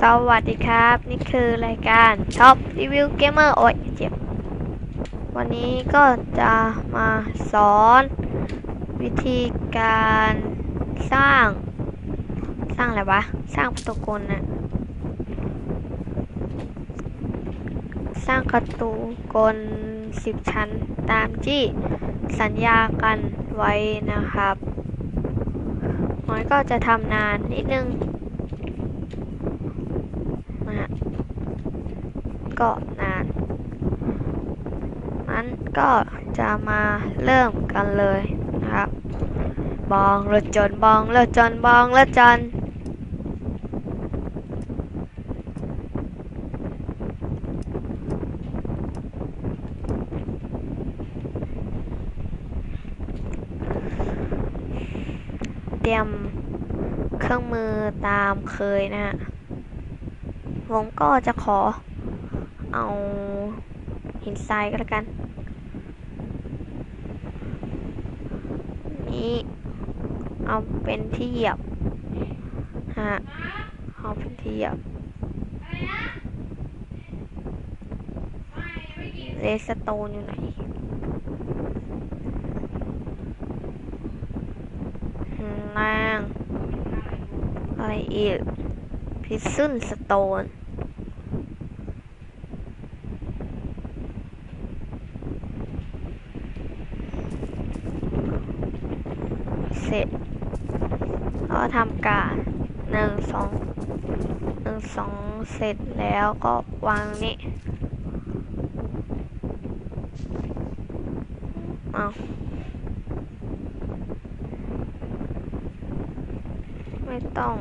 สวัสดีครับ นี่คือรายการช็อปรีวิวเกมเมอร์โอ้ยเจ็บ วันนี้ก็จะมาสอน วิธีการสร้าง สร้างอะไรวะ สร้างประตูกลนะสร้างประตูกลสิบชั้นตามที่สัญญากันไว้นะครับมันก็จะทำนานนิดนึง นะฮะ ก็นาน นั้นก็จะมาเริ่มกันเลยนะครับ บองรถจนบองรถจนบองรถจนเตรียมเครื่องมือตามเคยนะฮะผมก็จะขอ เอาหินทรายก็แล้วกัน นี่ เอาเป็นที่เหยียบฮะเอาเป็นที่เหยียบเลสโตนอยู่ไหนล่าง อะไรอีก พิซซึนสโตน เสร็จก็ทำการหนึ่งสองหนึ่งสองเสร็จแล้วก็วางนี่เอาไม่ต้อง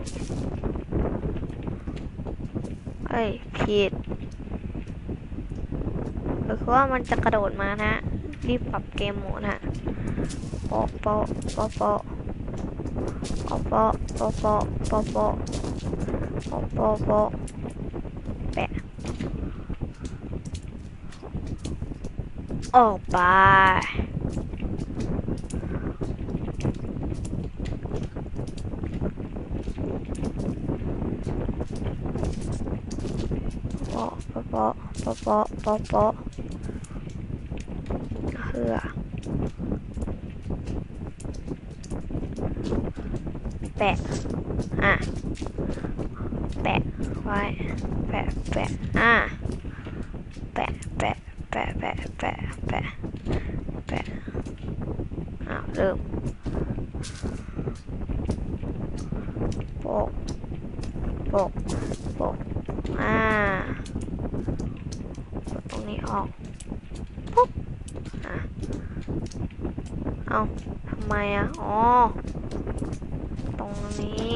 เอ้ย ผิดหรือว่ามันจะกระโดดมานะ รีบปรับเกมโหมดนะ โปะโปะโปะโปะโปะโปะโปะโปะโปะโปะโปะโปะโปะ แปะ อะ แปะไว้ แปะ แปะ อะ แปะ แปะ แปะ แปะ แปะ แปะ แปะ อ้าวเริ่มโปะโปะโปะอ่าปลดตรงนี้ออก ปุ๊บ อะ เอาทำไมอะ อ๋อ ตรงนี้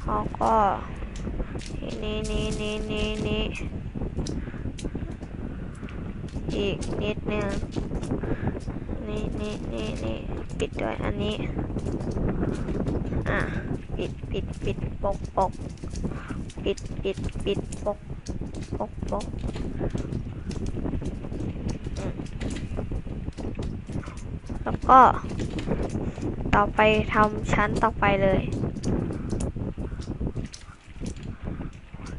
เขาก็นี่นี่นี่นี่นี่อีกนิดนึงนี่นี่นี่นี่ปิดด้วยอันนี้ อะ ปิดปิดปิดปกปกปิดปิดปิดปกปกปก แล้วก็ ต่อไปทำชั้นต่อไปเลย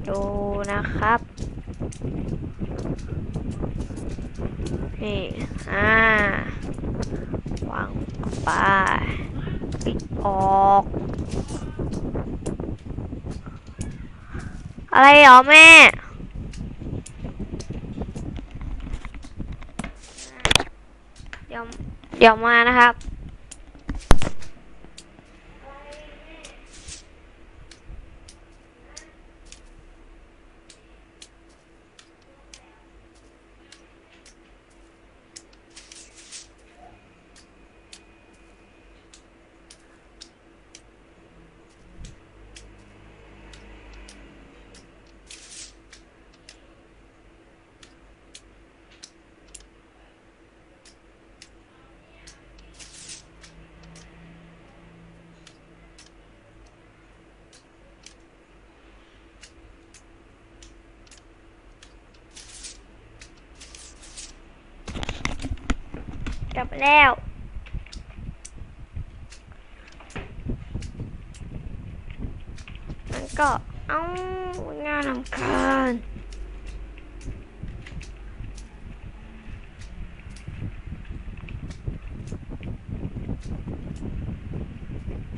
ดูนะครับ นี่ อ่าวางไปปิดออก อะไรเหรอแม่ เดี๋ยวเดี๋ยวมานะครับ บแล้วมันก็เอางานลำคาญ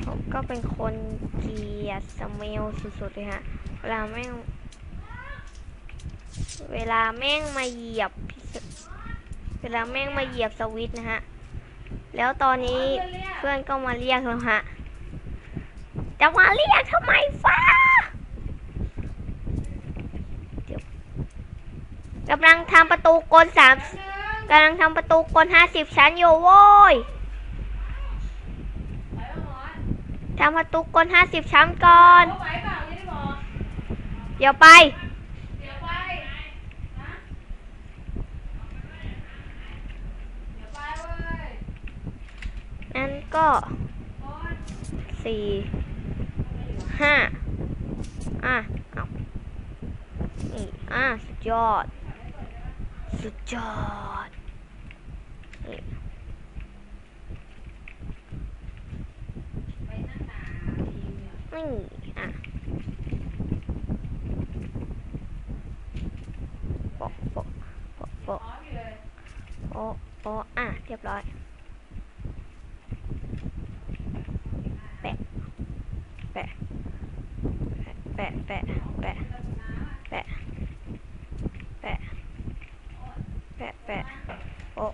ผมก็เป็นคนเกียดสเมลสุดๆเลยฮะ เวลาแม่ง เวลาแม่งมาเหยียบพิษ เวลาแม่งมาเหยียบสวิตช์นะฮะ แล้วตอนนี้เพื่อนก็มาเรียกแล้วฮะ จะมาเรียกทำไมฟ้าเดี๋ยวกำลังทำประตูกลสามกำลังทำประตูกลห้าสิบชั้นอยู่โว้ยทำประตูกลห้าสิบชั้นก่อนเอาไหวเปล่าไม่ได้บอกเดี๋ยวไป เดี๋ยวไปฮะเดี๋ยวไปเว้ย นั้น ก็สี่ห้าอะเอานี่อะสุดยอด สุดยอดนี่อะโปะโปะโปะโปะพร้อมอยู่เลยโปะโปะอะ เรียบร้อย แปะ แปะ แปะ แปะ แปะ แปะ แปะ แปะ แปะโปะ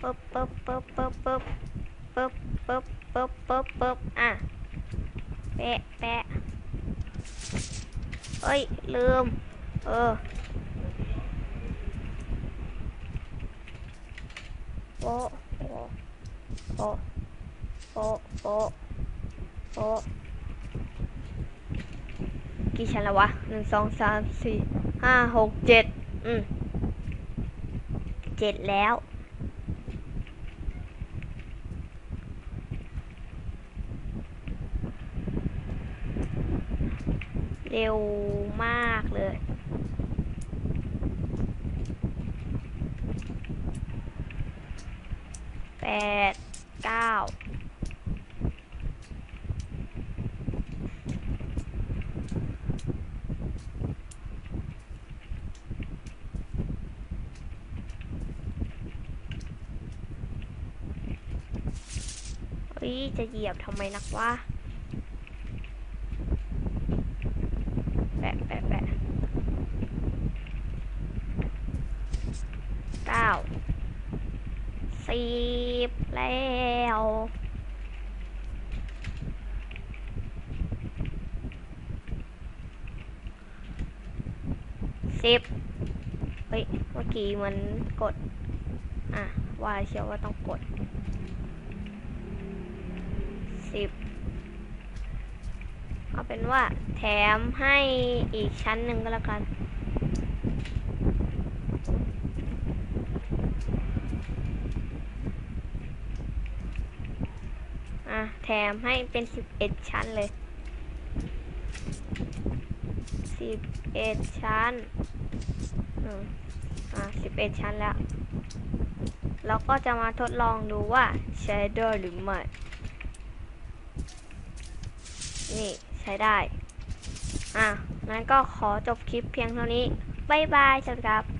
ปึ๊บปึ๊บปึ๊บปึ๊บปึ๊บปึ๊บปึ๊บปึ๊บปึ๊บปึ๊บอะ แปะ แปะเอ้ย ลืม เออโปะโปะโปะโปะโปะโปะ กี่ชั้นแล้ววะหนึ่งสองสามสี่ห้าหกเจ็ดอืมเจ็ดแล้วเร็วมากเลย แปด เก้า จะเหยียบทำไมนักวะแปะแปะแปะเก้าสิบแล้วสิบเฮ้ย เมื่อกี้มันกด อะ ว่าเชียวว่าต้องกด เป็นว่าแถมให้อีกชั้นหนึ่งก็แล้วกัน อะ แถมให้เป็นสิบเอ็ดชั้นเลยสิบเอ็ดชั้นอะสิบเอ็ดชั้นแล้ว เราก็จะมาทดลองดูว่าใช้ได้หรือไม่นี่ ช้ได้ อะงั้นก็ขอจบคลิปเพียงเท่านี้ บ๊ายบายสวัสดีครับ